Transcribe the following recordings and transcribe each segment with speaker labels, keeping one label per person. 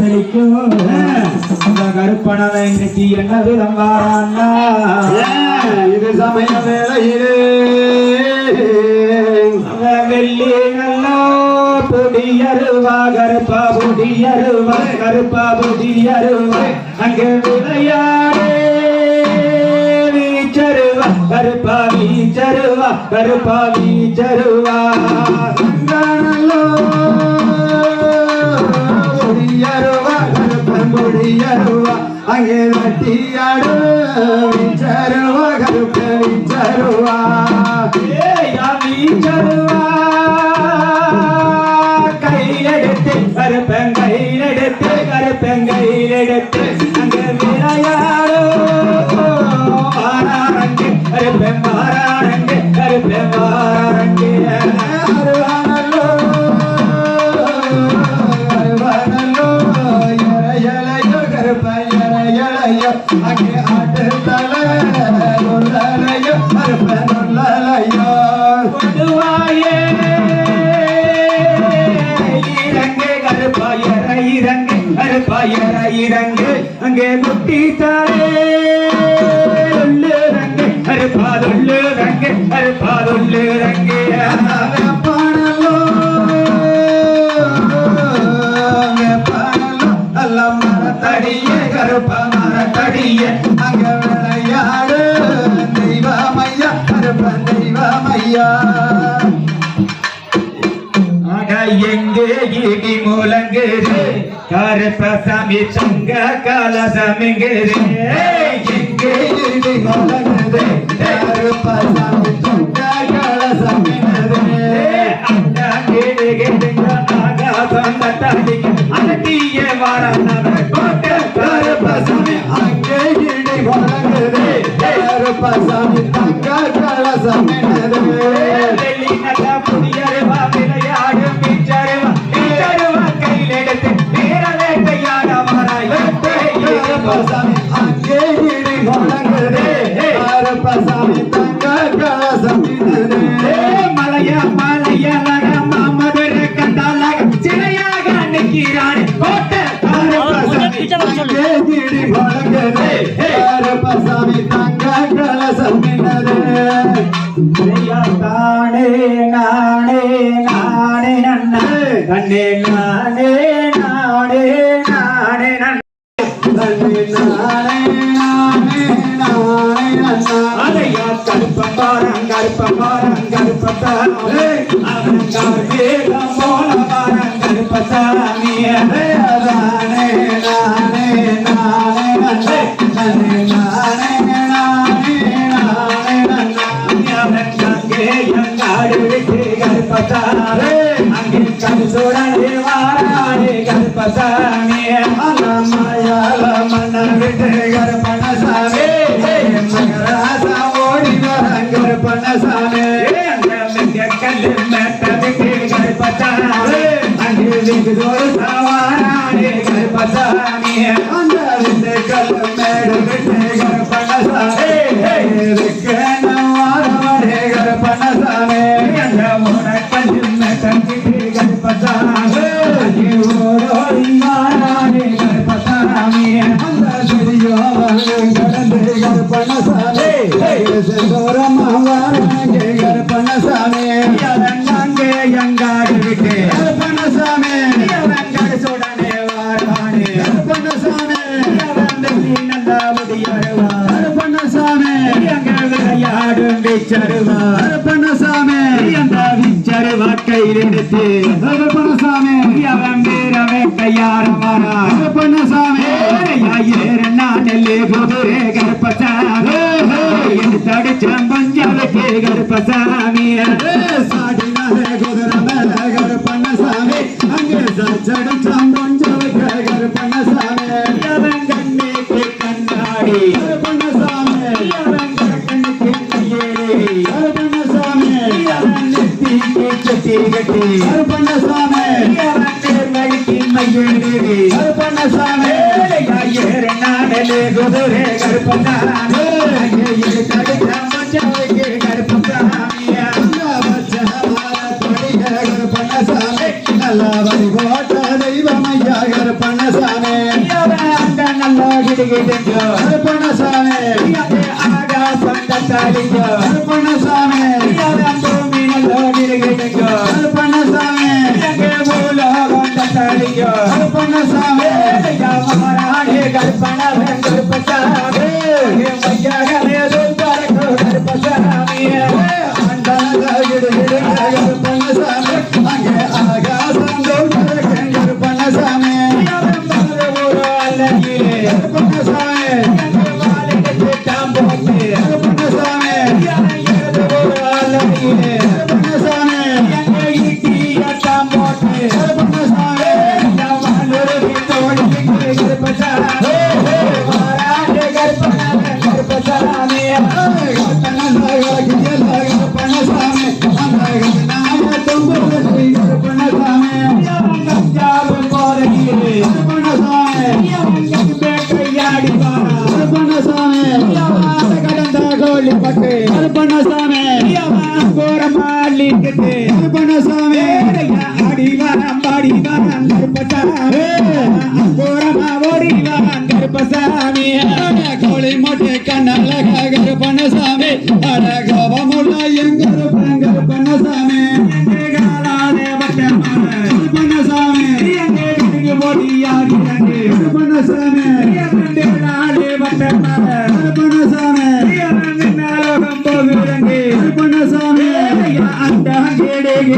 Speaker 1: காத்தடிக்கும் அந்த கருப்பனவை இன்னைக்கு என்ன விதம் வாரான்னா?
Speaker 2: இது சமய
Speaker 1: அவன் வெள்ளி நல்லா பொடியருவா கருப்பா பொடியருவா கருப்பா பொடியருவா அங்கே விளையாடே வீச்சருவா கருப்பா வீச்சருவா கருப்பா வீச்சருவா.
Speaker 2: நல்லோ முடியருவா கருப்பன் முடியருவா அங்கே வட்டியாடு விச்சருவா கருப்பன் விச்சருவா
Speaker 1: ஏயா வீச்சருவா கையிலெடுத்து கருப்பன் கையிலெடுத்து கருப்பன் கையிலெடுத்து அங்கே விளையாடோ வாராரங்கே கருப்பன் வாராரங்கே கருப்பன் வாராரங்கே கொடுவாயே இறங்கு கருப்பாயர இறங்கு கருப்பாயர இறங்கு. அங்கே குட்டி தாரே கருப்பாதுள்ளு ரங்கு கருப்பாதுள்ளு ரங்கு கருப்பசாமி சங்க கலசமிங்குது
Speaker 2: எங்கே இடி மலர்ந்தது கருப்ப சாமி தொண்ட கலசமினது கருப்ப சாமி அங்கே இடி மலர்ந்தது கருப்பசாமி கருப்பசாமி தங்க கலசமினது
Speaker 1: மலைய மலைய மதுர கண்டாலாக சிலையாக நிற்கிறான் கோட்டை
Speaker 2: கருப்பசாமி தங்க கலசமினது
Speaker 1: தானே நானே நானே நன்ன நானே நானே நானே நன்ன
Speaker 2: நானே நானே நானே நானே
Speaker 1: அதையா கருப்பம் பாரம் கருப்பம் பாரம் கருப்பசாமி அவன் கார்மேகம் போல பாரம்
Speaker 2: நானே நானே நானே நானே நானே
Speaker 1: அங்கே எங்காடு வாராடே அங்கே வெகுதொரு கருப்பசாமி
Speaker 2: அந்த விட்டு மேடு விட்டு
Speaker 1: அந்த கருப்பசாமி ஓடோடி கருப்பசாமி
Speaker 2: அந்த கடந்து
Speaker 1: நல்ல
Speaker 2: கருப்பணசாமி
Speaker 1: விளையாடும் விச்சருவா
Speaker 2: கருப்பணசாமி
Speaker 1: அந்த விச்சருவா கையில் எடுத்து
Speaker 2: கருப்பணசாமி
Speaker 1: அவன் வீரவே கையாரமாரா
Speaker 2: கருப்பணசாமி
Speaker 1: ஏறு நானே குதிரை கருப்பசாமி தடிச்சம் பஞ்சாவுக்கு கருப்பசாமி
Speaker 2: சாடினாரே குதிரை மேல கருப்பணசாமி அங்கே சச்சடிச்சாம்
Speaker 1: நெத்திக்கு கட்டி கட்டி.
Speaker 2: கருப்பணசாமி
Speaker 1: அவன் நேர்வழிக்கு மையேறி
Speaker 2: கருப்பணசாமி
Speaker 1: ஏறு நானே குதிரை கருப்பசாமி. தடிச்சம் பஞ்சாவுக்கு கருப்பசாமி
Speaker 2: நல்ல வரி கோட்ட தெய்வமையா கருப்பண்ணசாமி
Speaker 1: ஆகாசம் தத்தாளிங்கோ
Speaker 2: கருப்பண்ணசாமி
Speaker 1: பூலோகம் தத்தாளிங்கோ
Speaker 2: கருப்பண்ணசாமி
Speaker 1: மகாராணி பட்டு
Speaker 2: கருப்பண்ணசாமி
Speaker 1: கோரமாலிக்கிட்டு
Speaker 2: கருப்பண்ணசாமி
Speaker 1: அடிவாரம் பாடிவாரம் கருப்பசாமி கோரமா ஓடிவாரம் கருப்பசாமி
Speaker 2: கோழி மொட்டை கண்ணழக கருப்பண்ணசாமி அழகவமுள்ள எங்கருப்பன் கருப்பண்ணசாமி கருப்பண்ணசாமி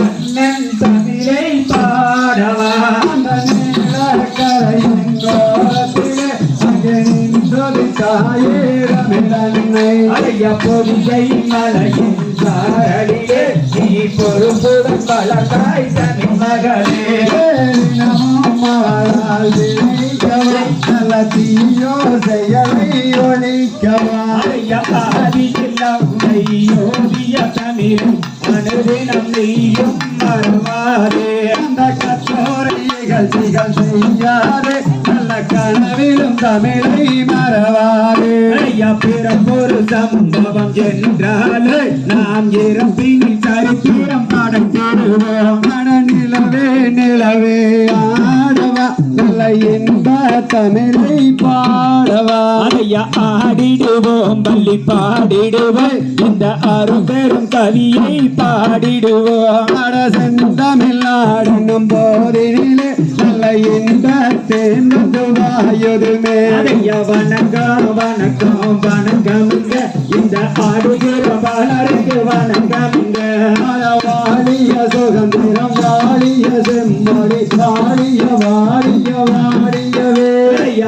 Speaker 1: என் மன்னன் தமிழை பாடவா
Speaker 2: அந்த நீலக்கரையங்கோரத்திலே அங்கே நின்றது தாயேரமிழன்னை
Speaker 1: அடைய பொதிகை மலையின் சாரடியே நீ பொறுப்புடன் வளர்ந்தாய் தமிழ் மகளே
Speaker 2: மவளால் விளைக்கவா நல்ல தீயோ செயலை ஒழிக்கவா
Speaker 1: அடைய பாதியில்லாம் ஓவிய தமிழும் செய்யும் நீயும்
Speaker 2: அந்த கற்றோரை நிகழ்ச்சிகள் செய்யாதே. நல்ல கனவிலும் தமிழை மறவாதே.
Speaker 1: ஐயா பிறப்பொரு சம்பவம் என்றாலே நாம் இறப்பின் சரித்திரம் படைத்திடுவோம்
Speaker 2: மன நிலவே நிலவே ஆடவா நல்ல இன்ப தமிழை பாடவா.
Speaker 1: அதையா ஆடிடுவோம் பள்ளி பாடிடுவோம். இந்த அரும்பெரும் கவியை பாடிடுவோம்.
Speaker 2: அட செந்தமிழ்நாடனும் போதினிலே நல்ல இன்ப தேர்ந்து வாயுதுமே
Speaker 1: அதையா வணக்கம் வணக்கம் வணக்கமுங்க இந்த ஆடுகிற பாலருக்கு வணக்கமுங்க
Speaker 2: வாழிய சுதந்திரம் வாழிய செம்மொழி வாழிய வாழிய
Speaker 1: ஐயா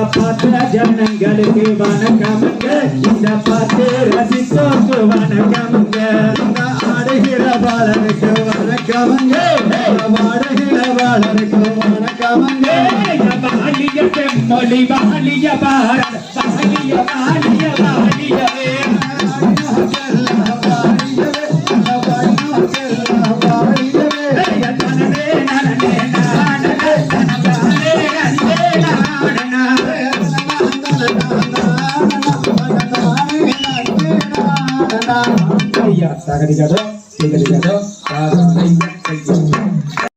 Speaker 1: பார்த்த ஜனங்களுக்கு வணக்கமுங்க இந்த பார்த்து ரசித்தோக்கு வணக்கமுங்க
Speaker 2: இந்த ஆடுகிற பாலனுக்கு வணக்கமுங்க வாடுகிற பாலனுக்கு வணக்கமுங்க
Speaker 1: வாலிய செம்மொழி வாலிய பாரத வாலிய வாலிய வாலியவே agregador.